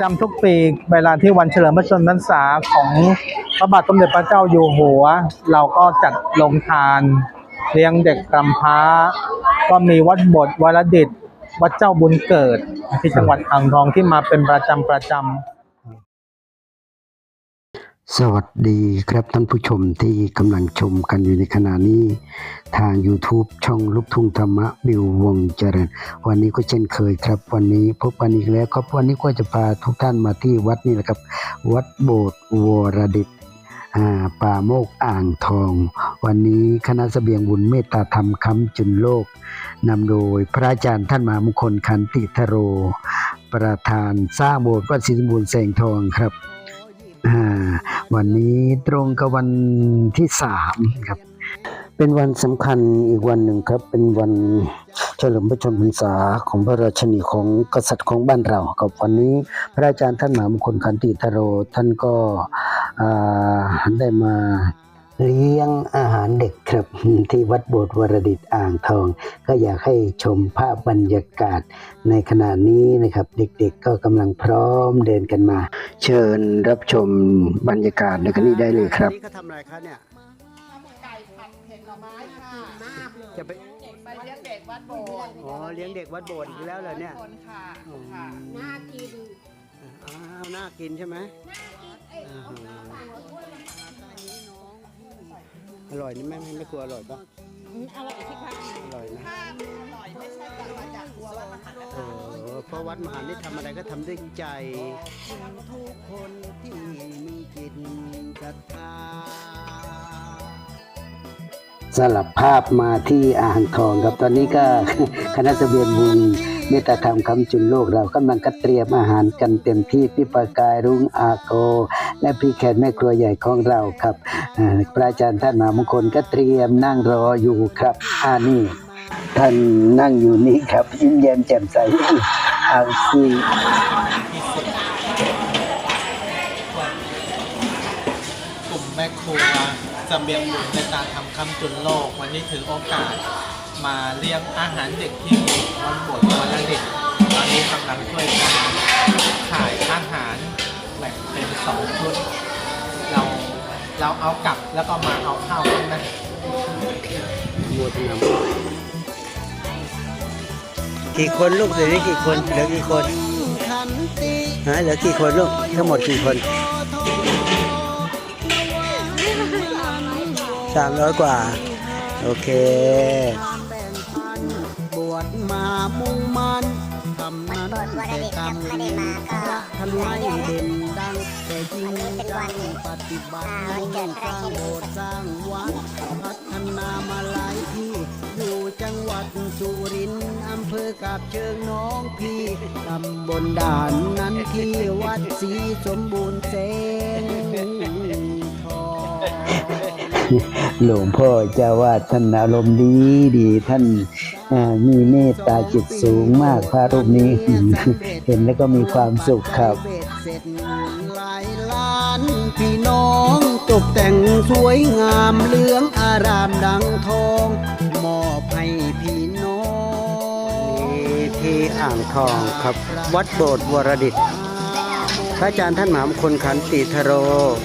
จำทุกปีเวลาที่วันเฉลิมพระชนมพรรษาของพระบาทสมเด็จพระเจ้าอยู่หัว เราก็จัดลงทาน เลี้ยงเด็กกำพร้า ก็มีวัดบทวรดิตวัดเจ้าบุญเกิดที่จังหวัดอ่างทองที่มาเป็นประจำประจำ สวัสดีครับท่านผู้ชมที่กำลังชมกันอยู่ในขณะนี้ ทาง YouTube ช่องลูกทุ่งธรรมะบิววงเจริญ วันนี้ก็เช่นเคยครับ วันนี้พบกันอีกแล้วครับวันนี้ก็จะพาทุกท่านมาที่วัดนี่แหละครับ วัดโบสถ์วรดิตอ่าป่าโมกอ่างทอง วันนี้คณะเสบียงบุญเมตตาธรรมคำจุนโลกนำโดยพระอาจารย์ท่านมหามงคลคันติทโร ประธานสร้างโบสถ์วัดศรีสมบูรณ์แสงทองครับอ่า วันนี้ตรงกับวันที่สามครับ เป็นวันสำคัญอีกวันหนึ่งครับ เป็นวันเฉลิมพระชนมพรรษาของพระราชนีของกษัตริย์ของบ้านเรากับวันนี้พระอาจารย์ท่านหมามงคลคันติทโรท่านก็อ่าได้มา เลี้ยงอาหารเด็กครับที่วัดโบสถ์วรดิตอ่างทอง ก็อยากให้ชมภาพบรรยากาศในขณะนี้นะครับ เด็กๆก็กำลังพร้อมเดินกันมา เชิญรับชมบรรยากาศในขณะนี้ได้เลยครับนี่เขาทำอะไรคะเนี่ยไก่ผัดเผ็ดหน่อไม้ค่ะจะไปไปเลี้ยงเด็กวัดโบสถ์อ๋อเลี้ยงเด็กวัดโบสถ์อีกแล้วเหรอเนี่ยคนค่ะอืมค่ะน่ากินอ้าวน่ากินใช่ไหมอ่าฮะอ ร่อยนี่แม่ไม่ไม่กลัวอร่อยปะอร่อยสิคะอร่อยนะถ้าอร่อยไม่ใช่กลับมาจากครัววัดมหาเออเพราะวัดมหานี่ทำอะไรก็ทำด้วยใจ ทุกคนที่มีจิตศรัทธาสลับภาพมาที่อ่างทองครับตอนนี้ก็ คณะทะเบียนบุญ เมตตาธรรมคำจุนโลกเรากำลังกัดเตรียมอาหารกันเต็มที่พี่ประกายรุ้งอาโก และพี่แขนแม่ครัวใหญ่ของเราครับพระอาจารย์ท่านมหามงคลก็เตรียมนั่งรออยู่ครับอ่านี่ท่านนั่งอยู่นี่ครับ ยิ้มแย้มแจ่มใสเอาสิกลุ่มแม่ครัวเบียงบุญในการทำคำจุนโลก วันนี้ถือโอกาส มาเลี้ยงอาหารเด็กที่วันบทวันละเด็กตอนนี้กำลังช่วยกันขายอาหารแบ่งเป็นสองชุดเราเราเอากลับแล้วก็มาเอาข้าวกันนะบัวทนกี่คนลูกเหลือกี่คนเหลือกี่คนฮะเหลือกี่คนลูกทั้งหมดกี่คนสามร้อยกว่า โอเค แต่กรรมดีท่านไม่เด่นดังแต่จริงจังปฏิบัติมุ่งสร้างโบสถ์สร้างวัดพัฒนามาหลายที่อยู่จังหวัดสุรินทร์อำเภอกาบเชิงน้องพี่ตำบลด่านนั้นที่วัดศรีสมบูรณ์เสงทองหลวงพ่อเจ้าวาดท่านอารมณ์ดีดีท่าน มีเมตตาจิตสูงมากพระรูปนี้ เห็นแล้วก็มีความสุขครับเบ็ดเสร็จหลายล้านพี่น้องตกแต่งสวยงามเหลืองอารามดังทองมอบให้พี่น้องที่อ่างทองครับ วัดโบสถ์วรดิตพระอาจารย์ท่านหมหามงคลขันติทโร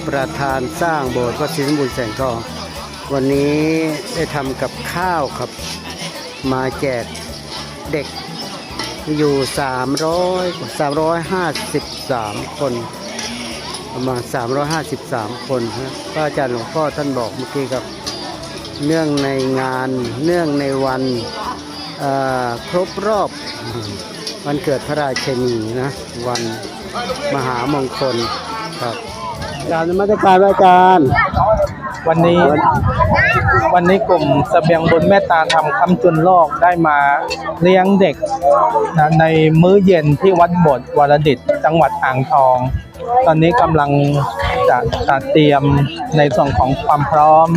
ประธานสร้างโบสถ์วัดศรีสมบูรณ์แสงทอง วันนี้ได้ทำกับข้าวครับ มาแจกเด็กอยู่ 300 353 คนประมาณ353 คนฮะพระอาจารย์หลวงพ่อท่านบอกเมื่อกี้ครับ เนื่องในงานเนื่องในวันเอ่อครบรอบวันเกิดพระราชนีนะ วันมหามงคลครับกราบนมัสการพระอาจารย์ วันนี้ วันนี้กลุ่มเสบียงบุญเมตตาธรรมคำจุนโลกได้มาเลี้ยงเด็กนะในมื้อเย็นที่วัดโบสถ์วรดิตจังหวัดอ่างทอง ตอนนี้กำลังจะจัดเตรียมในส่วนของความพร้อม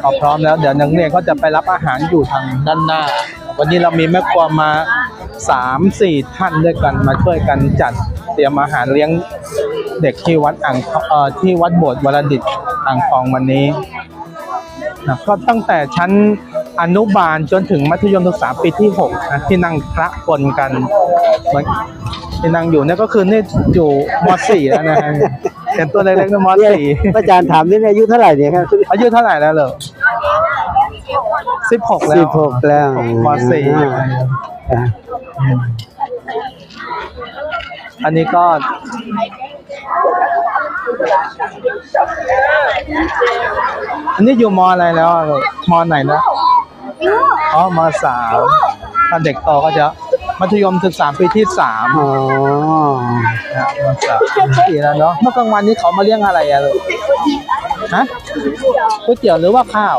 พอพร้อมแล้วเดี๋ยวนักเรียนก็จะไปรับอาหารอยู่ทางด้านหน้า วันนี้เรามีแม่ครัวมาสามสี่ท่านด้วยกันมาช่วยกันจัดเตรียมอาหารเลี้ยงเด็กที่วัดอ่างที่วัดโบสถ์วรดิตอ่างทองวันนี้ ก็ตั้งแต่ชั้นอนุบาลจนถึงมัธยมศึกษาปีที่6นะที่นั่งพระปนกันเหมือนที่นั่งอยู่เนี่ยก็คือนี่อยู่ม .4 แล้วนะฮะเห็นตัวเล็กๆนะมเนี่ย .4 พระอาจารย์ถามนี่อายุเท่าไหร่เนี่ยครับอายุเท่าไหร่แล้วเหรอสิบหกแล้วสิบหกแล้วมสี่อ่าอันนี้ก็ อันนี้อยู่มอะไรแล้วอะลูกมไหนนะอ๋อมสามถ้าเด็กโตก็จะมัธยมศึกษาปีที่สามอ๋อนะมสามปีแล้วเนาะเมื่อกลางวันนี้เขามาเลี้ยงอะไรอะลูกฮะก๋วยเตี๋ยวหรือว่าข้าว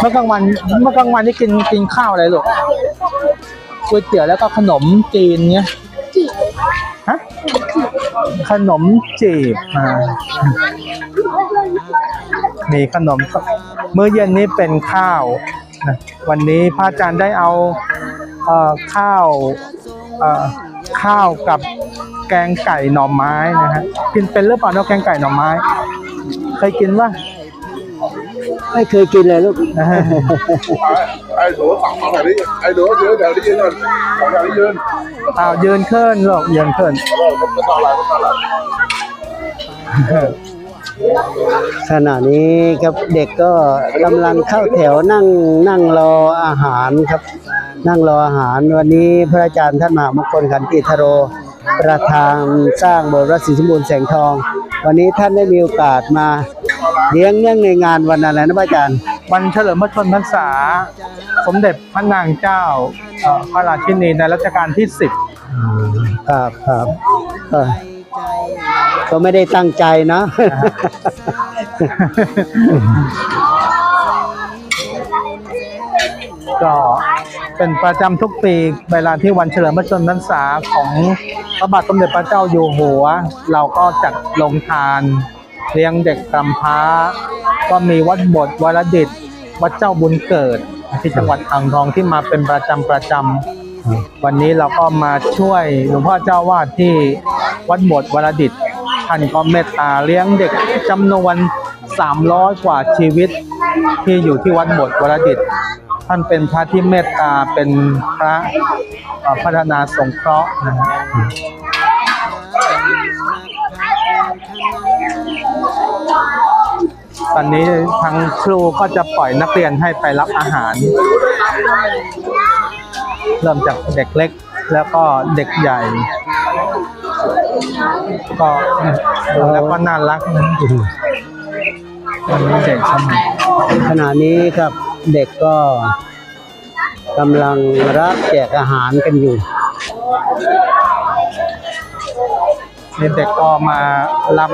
เมื่อกลางวันเมื่อกลางวันนี่กินกินข้าวอะไรลูกก๋วยเตี๋ยวแล้วก็ขนมจีนเนี้ยฮะ ขนมจีบมามีขนมมื้อเย็นนี้เป็นข้าวนะวันนี้พระอาจารย์ได้เอาเอ่อข้าวเอ่อข้าวกับแกงไก่หน่อไม้นะฮะกินเป็นหรือเปล่าเนาะแกงไก่หน่อไม้ เคยกินว่า ไม่เคยกินเลยลูกไอ้หนูสั่งมาแบบนี้ไอ้หนูยืนแถวนี้ยืนของแถวนี้ยืนอ้าวยืนขึ้นหรอกยืนขึ้นเราผมจะต่ออะไรผมต่ออะไรขณะนี้ครับเด็กก็กำลังเข้าแถวนั่งนั่งรออาหารครับ นั่งรออาหารวันนี้พระอาจารย์ท่านมหามงคลขันติธโร ประธานสร้างโบสถ์วัดศรีสมบูรณ์แสงทอง วันนี้ท่านได้มีโอกาสมา เลี้ยงเนื่องในงานวันอะไรนะพระอาจารย์ วันเฉลิมพระชนมพรรษา สมเด็จพระนางเจ้าเอ่อพระราชินีในรัชกาลที่สิบครับครับเออก็ไม่ได้ตั้งใจนะ ก็เป็นประจำทุกปีเวลาที่วันเฉลิมพระชนมพรรษาของพระบาทสมเด็จพระเจ้าอยู่หัว เราก็จัดลงทาน เลี้ยงเด็กกำพร้า ก็มีวัดบทวรดิต วัดเจ้าบุญเกิดที่จังหวัดอ่างทองที่มาเป็นประจำประจำวันนี้เราก็มาช่วยหลวงพ่อเจ้าวาดที่วัดบทวรดิตท่านก็เมตตาเลี้ยงเด็กจำนวน300 กว่าชีวิตที่อยู่ที่วัดบทวรดิต ท่านเป็นพระที่เมตตาเป็นพระพัฒนาสงเคราะห์นะฮะ ตอนนี้ทางครูก็จะปล่อยนักเรียนให้ไปรับอาหาร เริ่มจากเด็กเล็กแล้วก็เด็กใหญ่ ก็แล้วก็น่ารักนะวันนี้เด็กสมัยขณะนี้ครับเด็กก็กำลังรับแจกอาหารกันอยู่นี่เด็กก็มารับ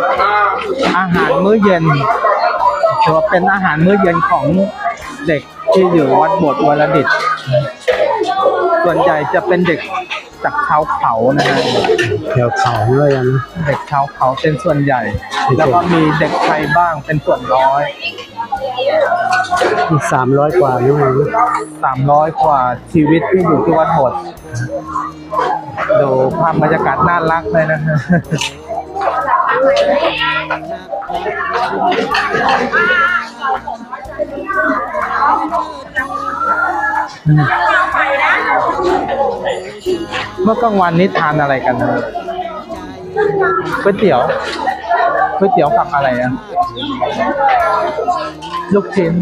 อาหารมื้อเย็น ถือว่าเป็นอาหารมื้อเย็นของเด็กที่อยู่วัดโบสถ์วรดิต ส่วนใหญ่จะเป็นเด็กจากชาวเขานะฮะแถวเขาเลยนะเด็กชาวเขาเป็นส่วนใหญ่ แล้วก็มีเด็กไทยบ้างเป็นส่วนน้อยสามร้อยกว่านี่เองสามร้อยกว่าชีวิตที่อยู่ที่วัดโบสถ์ดูภาพบรรยากาศน่ารักเลยนะฮะ เมื่อกลางวันนี้ทานอะไรกันนะก๋วยเตี๋ยวก๋วยเตี๋ยวกับอะไรอะลูกชิ้น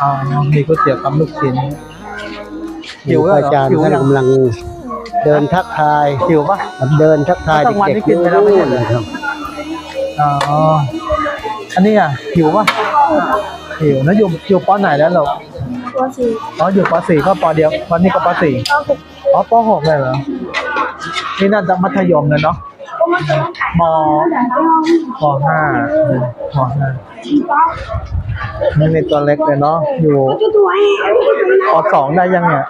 อ่ามีก๋วยเตี๋ยวกับลูกชิ้นหิวแล้วอาเหรอจารย์หิวท่านยังกำลังเดินทักทายหิวปะ เดินทักทายแล้วกลางวันเด็นี่กกินไปแล้วไม่ๆใช่นู่นเหรอนะครับอ๋อ อันนี้อะหิวปะหิวนะอยู่อยู่ปอไหนแล้วเหรอปสี่อ๋ออยู่ปสี่ก็ปอเดียววันนี้ก็ปสี่อ๋อปหกเลยเหรอนี่น่าจะมัธยมเลยเนาะมมห้ามห้านี่ในตัวเล็กเลยเนาะอยู่ปสองได้ยังเนี่ย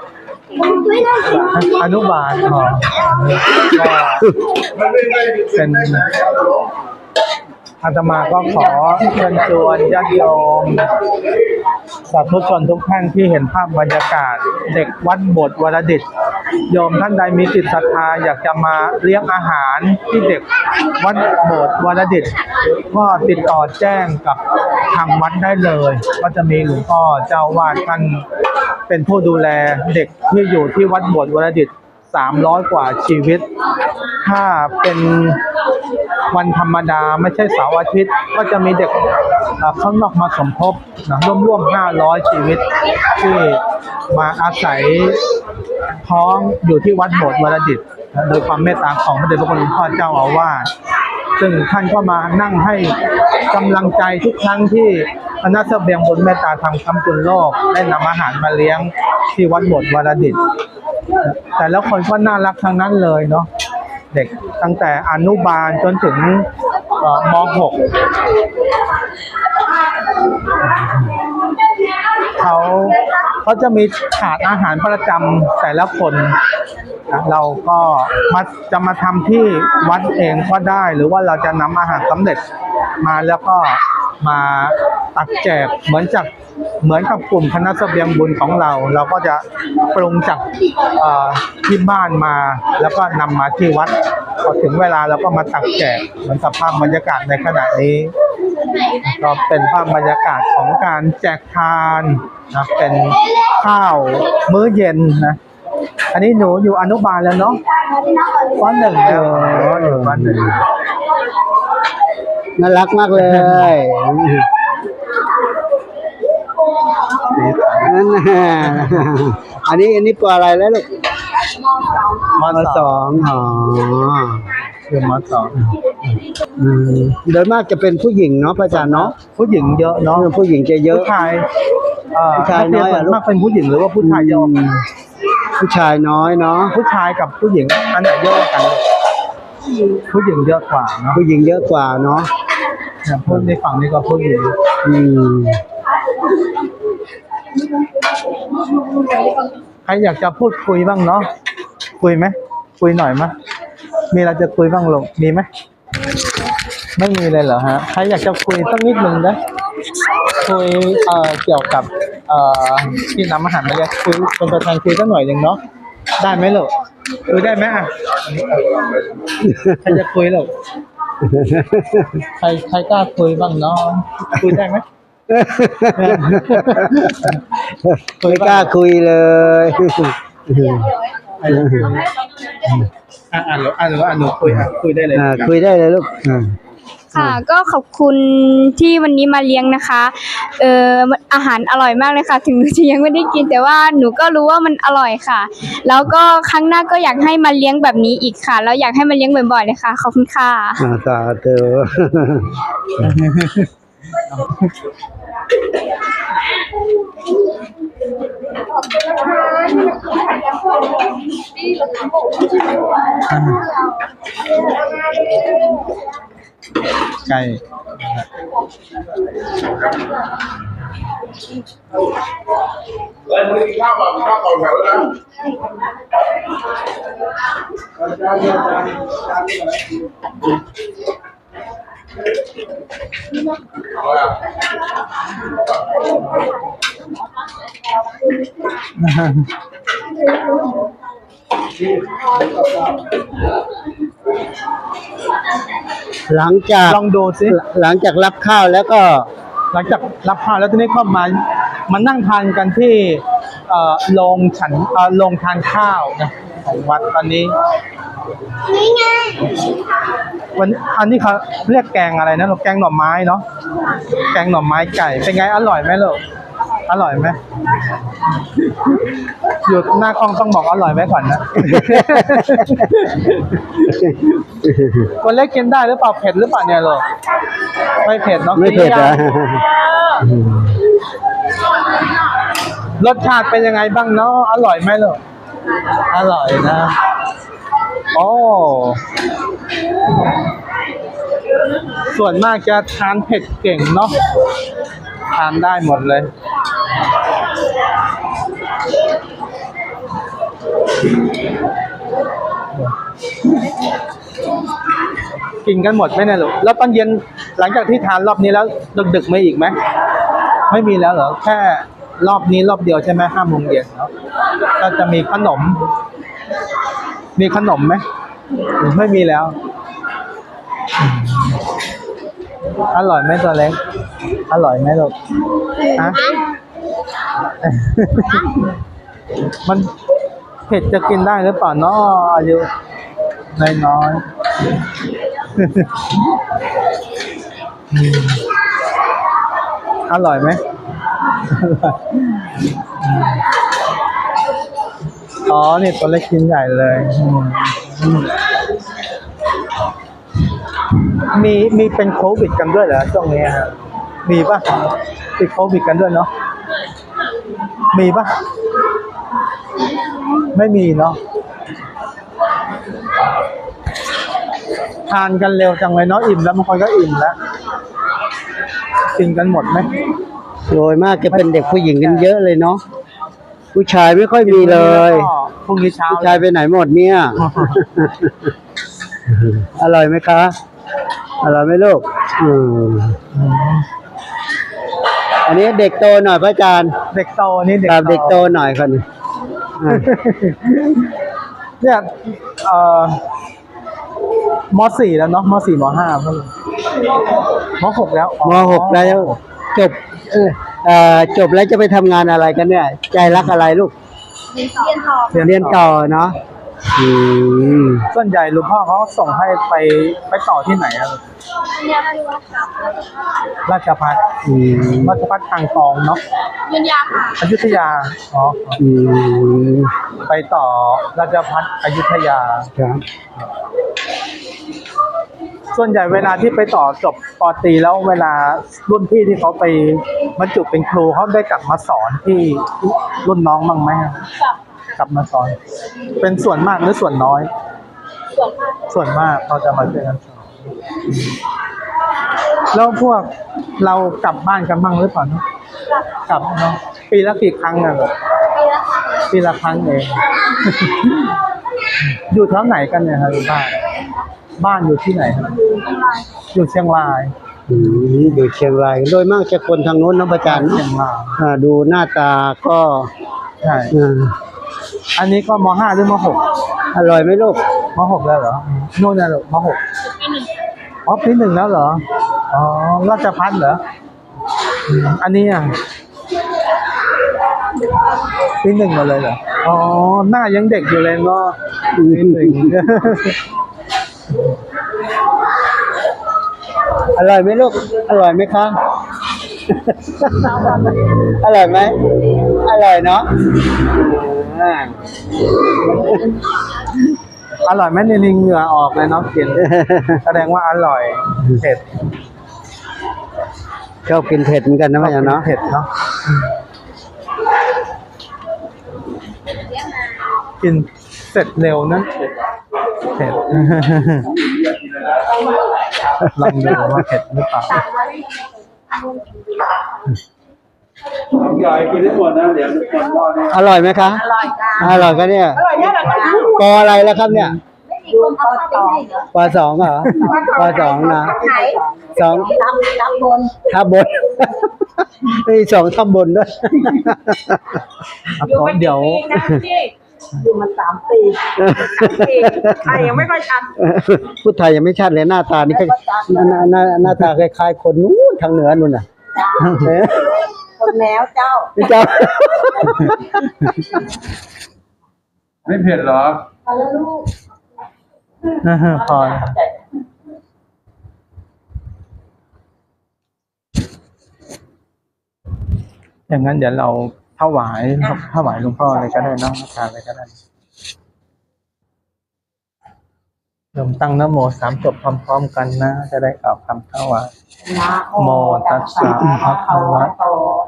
อนุบาลอ๋อก็เป็น อาตมาก็ขอเชิญชวนญาติโยมสาธุชนทุกท่านที่เห็นภาพบรรยากาศ เด็กวัดโบสถ์วรดิต โยมท่านใดมีจิตศรัทธาอยากจะมาเลี้ยงอาหารที่เด็กวัดโบสถ์วรดิต ก็ติดต่อแจ้งกับทางวัดได้เลย ก็จะมีหลวงพ่อเจ้าวาดท่านเป็นผู้ดูแลเด็กที่อยู่ที่วัดโบสถ์วรดิต สามร้อยกว่าชีวิต ถ้าเป็นวันธรรมดาไม่ใช่เสาร์อาทิตย์ ก็จะมีเด็กเข้างนอกมาสมทบนะร่วมๆ500 ชีวิต ที่มาอาศัยท้องอยู่ที่วัดโบสถ์วรดิต โดยความเมตตาของพระเดชพระคุณหลวงพ่อเจ้าอาวาส ซึ่งท่านก็มานั่งให้กำลังใจทุกครั้งที่คณะเสบียงบนเมตตาธรรมคำจุนโลกได้นำอาหารมาเลี้ยงที่วัดโบสถ์วรดิต แต่แล้วคนก็น่ารักทั้งนั้นเลยเนาะเด็กตั้งแต่อนุบาลจนถึงม .6 เขาเขาจะมีถาดอาหารประจำแต่ละคน เราก็มาจะมาทำที่วัดเองก็ได้ หรือว่าเราจะนำอาหารสำเร็จมาแล้วก็มาตักแจกเหมือนจากเหมือนกับกลุ่มคณะเสบียงบุญของเรา เราก็จะปรุงจากที่บ้านมา แล้วก็นำมาที่วัดพอถึงเวลาเราก็มาตักแจกเหมือนกับภาพบรรยากาศในขณะนี้ก็เป็นภาพบรรยากาศของการแจกทานนะเป็นข้าวมื้อเย็นนะ อันนี้หนูอยู่อนุบาลแล้วเนาะปหนึ่งแล้วอ๋ออยู่ปหนึ่งน่ารักมากเลยสีสันนั่นน่ะอันนี้อันนี้ปออะไรแล้วลูกมปสสอองงอ๋อคือมสองอืมโดยมากจะเป็นผู้หญิงเนาะพระอาจารย์เนาะผู้หญิงเยอะเนาะผู้หญิงจะเยอะผู้ชายเอ่อผู้ชายนักเรีน้อยส่อะวนลูกมากเป็นผู้หญิงหรือว่าผู้ชายเยอะกว่ากัน ผู้ชายน้อยเนาะผู้ชายกับผู้หญิงอันไหนเยอะกว่ากันผู้หญิงเยอะกว่าเนาะผู้หญิงเยอะกว่าเนาะอย่างพูดในฝั่งนี้ก็ผู้หญิงอืมใครอยากจะพูดคุยบ้างเนาะคุยไหมคุยหน่อยไหมมีอะไรจะคุยบ้างลงมีไหมไม่มีเลยเหรอฮะใครอยากจะคุยสักนิดหนึ่งนะคุยเอ่อเกี่ยวกับเอ่อ ที่นำอาหารมาเลี้ยงคุยเป็นตัวแทนคุยสักหน่อยหนึ่งเนาะได้ไหมลูกคุยได้ไหมอะใครจะคุยลูกใครใครกล้าคุยบ้างเนาะคุยได้ไหมไม่กล้าคุยเลยอะอ่านหนูอ่านหนูอ่านหนูคุยอะคุยได้เลยอ่าคุยได้เลยลูกอ่า ค่ะก็ขอบคุณที่วันนี้มาเลี้ยงนะคะเอ่ออาหารอร่อยมากเลยค่ะ ถึงหนูจะยังไม่ได้กินแต่ว่าหนูก็รู้ว่ามันอร่อยค่ะ แล้วก็ครั้งหน้าก็อยากให้มาเลี้ยงแบบนี้อีกค่ะ แล้วอยากให้มาเลี้ยงบ่อยๆเลยค่ะขอบคุณค่ะ อ่าสาธุ ใกล้เฮ้ยมึงกินข้าวก่อนกินข้าวก่อนแถวแล้วนะเอาละ หลังจากลองดูสิหลังจากรับข้าวแล้วก็ หลังจากรับข้าวแล้วทีนี้ก็มามานั่งทานกันที่เอ่อโรงฉันเอ่อโรงทานข้าวนะของวัดตอนนี้นี่ไงวันอันนี้เขาเรียกแกงอะไรนะแกงหน่อไม้เนาะแกงหน่อไม้ไก่เป็นไงอร่อยไหมลูก อร่อยไหมอยู่หน้ากล้องต้องบอกอร่อยไหมก่อนนะ คนเล็กกินได้หรือเปล่าเผ็ดหรือเปล่าเนี่ยลูกไม่เผ็ดเนาะไม่เผ็ดกินนะยังรสชาติเป็นยังไงบ้างเนาะอร่อยไหมลูกอร่อยนะโอ้ส่วนมากจะทานเผ็ดเก่งเนาะทานได้หมดเลย กินกันหมดไหมเนี่ยลูกแล้วตอนเย็นหลังจากที่ทานรอบนี้แล้วดึกๆไม่อีกไหมไม่มีแล้วเหรอแค่รอบนี้รอบเดียวใช่ไหมห้าโมงเย็นเนาะก็จะมีขนม มีขนมไหมหรือไม่มีแล้วอืมอร่อยไหมตัวเล็ก อร่อยไหมลูกฮะมัน เผ็ดจะกินได้หรือเปล่าเนาะอายุน้อยน้อยอร่อยไหมอ๋อนี่ตัวเล็กชิ้นใหญ่เลย มีมีเป็นโควิดกันด้วยเหรอช่วงนี้ฮะมีปะติดโควิดกันด้วยเนาะมีปะ ไม่มีเนาะทานกันเร็วจังเลยเนาะอิ่มแล้วบางคนก็อิ่มแล้วกินกันหมดไหมโดยมากจะเป็นเด็กผู้หญิงกันเยอะเลยเนาะผู้ชายไม่ค่อยมีเลยพรุ่งนี้เช้าผู้ชายไปไหนหมดเนี่ย อร่อยไหมคะ อร่อยไหมลูกอืมอืมอันนี้เด็กโตหน่อยพระอาจารย์ เด็กโตนี่เด็กครับเด็กโตหน่อยคนนี้อะ เนี่ยเอ่อมสี่แล้วเนาะมสี่มห้าพวกมหกแล้วมหกแล้วจบเออเอ่อจบแล้วจะไปทำงานอะไรกันเนี่ย ใจรักอะไรลูก เรียนต่อเนาะ อืมส่วนใหญ่หลวงพ่อเขาส่งให้ไปไปต่อที่ไหนอะราชพัฒอืมราชพัฒทางทองเนาะยุธยาค่ะอยุธยาอ๋ออืมไปต่อราชพัฒอยุธยา ครับส่วนใหญ่เวลาที่ไปต่อจบปอตรีแล้วเวลารุ่นพี่ที่เขาไปบรรจุเป็นครูเขาได้กลับมาสอนที่รุ่นน้องบ้างไหมอะกลับ มาสอน เป็นส่วนมากหรือส่วนน้อยส่วนมากเขาจะมาช่วยกันสอนแล้วพวกเรากลับบ้านกันบ้างหรือเปล่าเนอะกลับเนาะปีละกี่ครั้งอะเหรอปีละครั้งเอง อยู่แถวไหนกันเนี่ยครับบ้าน บ้านอยู่ที่ไหนครับอยู่เชียงรายอืมอยู่เชียงราย โดยมากจะคนทางโน้นเนาะอาจารย์เชียงรายอ่าดูหน้าตาก็ใช่ อ่าอันนี้ก็มห้าหรือมหกอร่อยไหมลูกมหกแล้วเหรอนู่นน่ะเหรอมหกอ๋อปีหนึ่งแล้วเหรออ๋อราชพัฒเหรออืมอันนี้อะปีหนึ่งหมดเลยเหรออ๋อหน้ายังเด็กอยู่เลยเนาะปีหนึ่งอร่อยไหมลูกอร่อยไหมคะ อร่อยไหมอร่อยเนาะอ่าอร่อยไหมเนี่ยนี่เหงื่อออกเลยเนาะกินแสดงว่าอร่อยเผ็ดชอบกินเผ็ดเหมือนกันนะพ่อจ๋าเนาะเผ็ดเนาะกินเสร็จเร็วนะเผ็ดลองดูว่าเผ็ดหรือเปล่า อร่อยไหมคะ อร่อยค่ะอร่อยก็เนี่ยอร่อยเนี่ยปออะไรแล้วครับเนี่ยปอสองเหรอปอสองนะสองทับบนทับบนมีสองทับบนด้วยอะก่อนเดี๋ยว อยู่ มาสามปีไอ้ยังไม่ค่อยชัดพูดไทยยังไม่ชัดเลยหน้าตานี่ก็หน้าหน้าหน้าตาคล้ายๆคนนู้นทางเหนือนู่นน่ะเอ๊ะคนแล้วเจ้าพี่เจ้าไม่เผ็ดเหรอพอแล้วอย่างนั้นเดี๋ยวเรา ถวายถวายหลวงพ่อเลยก็ได้เนอะทานเลยก็ได้โยมตั้งนะโมสามจบพร้อมๆกันนะ จะได้กล่าวคำถวายนะโมตัสสะภะคะวะโต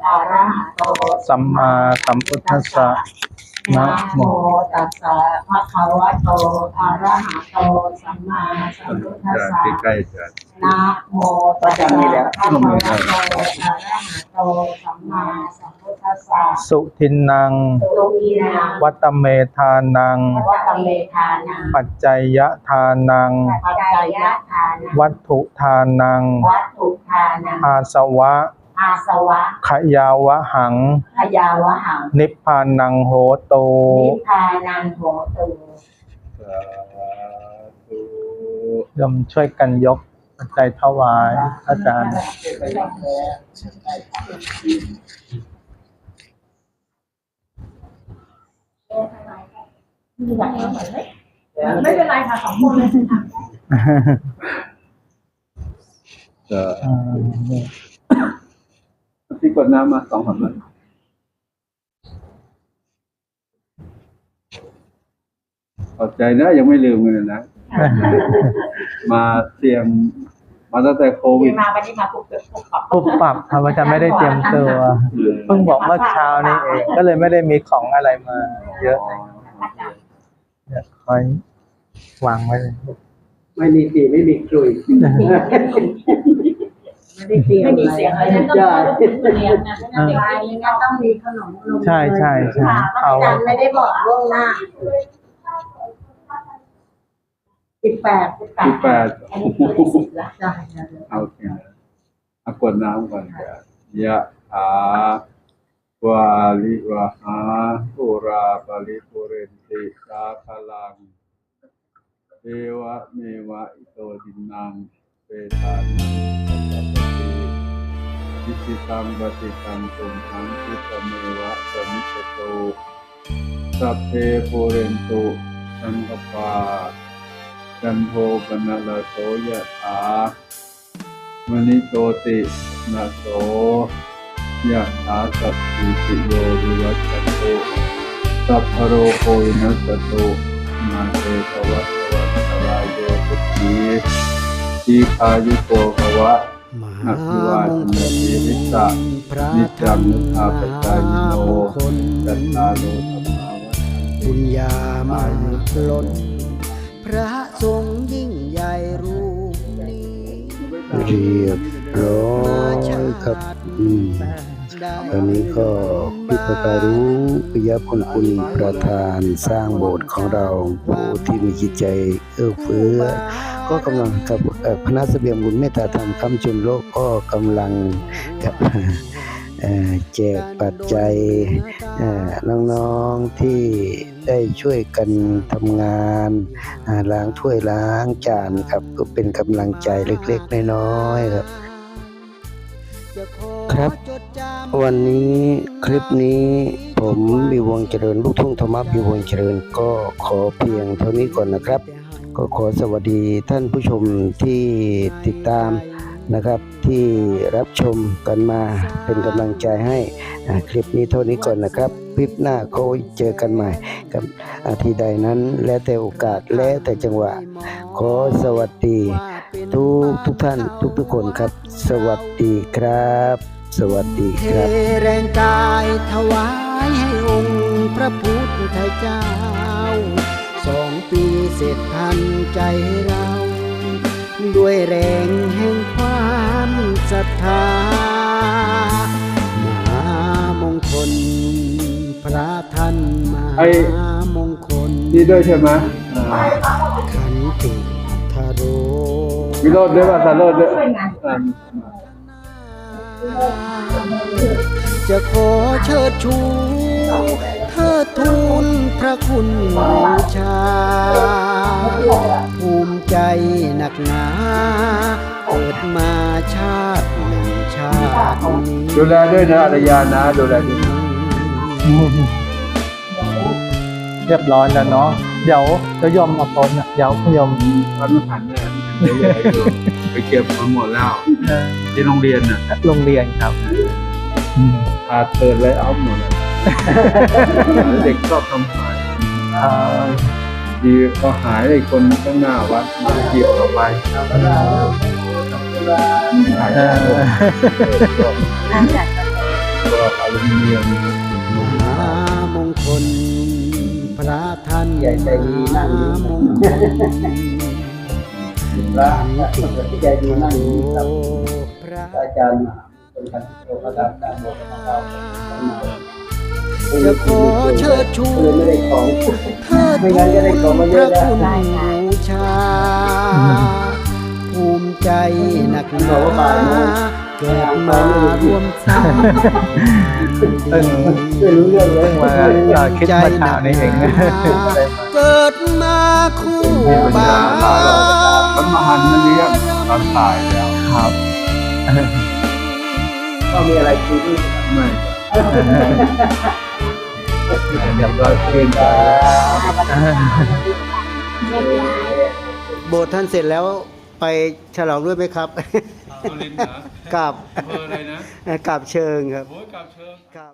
อะระหะโตสัมมาสัมพุทธัสสะ นะโมตัสสะภะคะวะโตอะระหะโตสัมมาสัมพุทธัสสะใกล้ๆกันะโมตัสสะภะคะวะโตอะระหะโตสัมมาสัมพุทธัสสะสุทินนังตุอีนังวัตเมธานังวัตเมธานังปัจจัยยทานังปัจจยทานังวัตถุทานังวัตถุทานังอาสวะ อาสวะขยาวะหัง พยาวะหังนิพพานังโหโต นิพพานังโหตุยมช่วยกันยกปัจจัยถวายอาจารย์มีหลักฐานไหมไม่เป็นไรค่ะสองคนเลยจะ ที่กดน้ำมาสองสามนาทีขอบใจนะ ยังไม่ลืมเลยนะ มาเตรียม มาตั้งแต่โควิดมาวันนี้มาปุ๊บเกิดปุ๊บปรับปุ๊บปรับธรรมชาติไม่ได้เตรียมตัวเพิ่งบอกเมื่อเช้านี้เองก็เลยไม่ได้มีของอะไรมา เยอะเดี๋ยวคอยวางไว้เลยไม่มีปีไม่มีกลุย ไม่ได้เตรียมไม่มีเสียงอะไรนะต้องเตรียมนะเด็กอะไรก็ต้องมีขนมนมใช่ใช่ใช่เขาไม่ได้บอกล่วงหน้าสิบแปดสิบแปที่ดแปดอันนี้คือได้สิบละใช่เอาเองเอากดน้ำก่อนเดี๋ยวยะถาวาลิวะหาปุราปริปุเรนติสาพลังเอวะเมวะอิโตดินังเปตานังสัพพะติ อิสิตังปฏิตังตุมหังคิปะเมวะสมิจโตสัพเพปุเรนตุสังกปาจันโทปนละโสยะถามณิโตตินะโสยะถาสัพพิติโยวิวัชชันตุสัพพโรโควินัสสตุมาเตภวัตวันตรายโยสุขีทีคายุโกภวะ มหามงคนาลสีวิสะพระนิธรจัรมมุทาปจายโนมงคลจัตาโลธรรมาวัฏบุญญามาล้นพระทรงยิ่งใหญ่รูปนี้เรียบร้อยครับอืมตอนนี้ก็พิพการุปิยพลคุณประธานสร้างโบสถ์ของเราผู้ที่มีจิตใจเอื้อเฟื้อ ก็กำลังกับเอ่อคณะเสบียงบุญเมตตาธรรมคำจุนโลกก็กำลังกับแจกปัจจัยน้องๆที่ได้ช่วยกันทำงานล้างถ้วยล้างจานครับก็เป็นกำลังใจเล็กๆน้อยๆครับ ครับ วันนี้คลิปนี้ผมบิววงเจริญลูกทุ่งธรรมะบิววงเจริญก็ขอเพียงเท่านี้ก่อนนะครับ ก็ขอสวัสดีท่านผู้ชมที่ติดตามนะครับ ที่รับชมกันมาเป็นกำลังใจให้คลิปนี้เท่านี้ก่อนนะครับ คลิปหน้าก็เจอกันใหม่กับอาทีใดนั้นแล้วแต่โอกาสแล้วแต่จังหวะ ขอสวัสดี ทุกทุกท่านทุกทุกคนครับ สวัสดีครับ สวัสดีครับแรงกายถวายให้องค์พระพุทธเจ้า ปีเสร็จทันใจเรา ด้วยแรงแห่งความศรัทธามหามงคล พระท่านมไอ้ หามงคลนี่ด้วยใช่ไหมอ่าขันติทาโรวิโรดด้วยป่ะตาโรดด้วยอ่าจะขอเชิดชูเทิดทูนพระคุณบูชา ภูมิใจหนักหนา เกิดมาชาติหนึ่งชาตินี้ดูแลด้วยนะอารยานะ ดูแลด้วยนะเรียบร้อยแล้วเนาะ เดี๋ยวจะยอมเอาพ้นอะเดี๋ยวคุณยอมวันหันเนี่ยเยอะๆอยู่ไปเก็บมาหมดแล้วที่โรงเรียนน่ะโรงเรียนครับอืมอาเติร์นเลยเอาหมดอะ เด็กชอบทำหายดีก็หายเลยคนข้างหน้าวัดมาเกี่ยวต่อไปหายเออตัวอลูมิเนียมมหามงคลพระท่านใหญ่ใจดีนั่งมงคลพระใหญ่ดีนั่งพระอาจารย์ จะขอเชิดชูเทิดทูนพระคุณบูชา ภูมิใจหนักหนาเกิดมารวมสร้างเพิ่งเพิ่งมาคิดเมื่บ้านี้เองเกิดมาคู่บาญาตาเรามันมาหันมันเลี้ยงตอนตายแล้วครับก็มีอะไรคุยด้วยไม่ เดี๋ยวก็เกินไปเรียบร้อยโบสถ์ท่านเสร็จแล้วไปฉลองด้วยไหมครับสุรินทร์เหรอกับอำเภออะไรนะกับเชิงครับ โอ้ยกลับเชิญ ครับ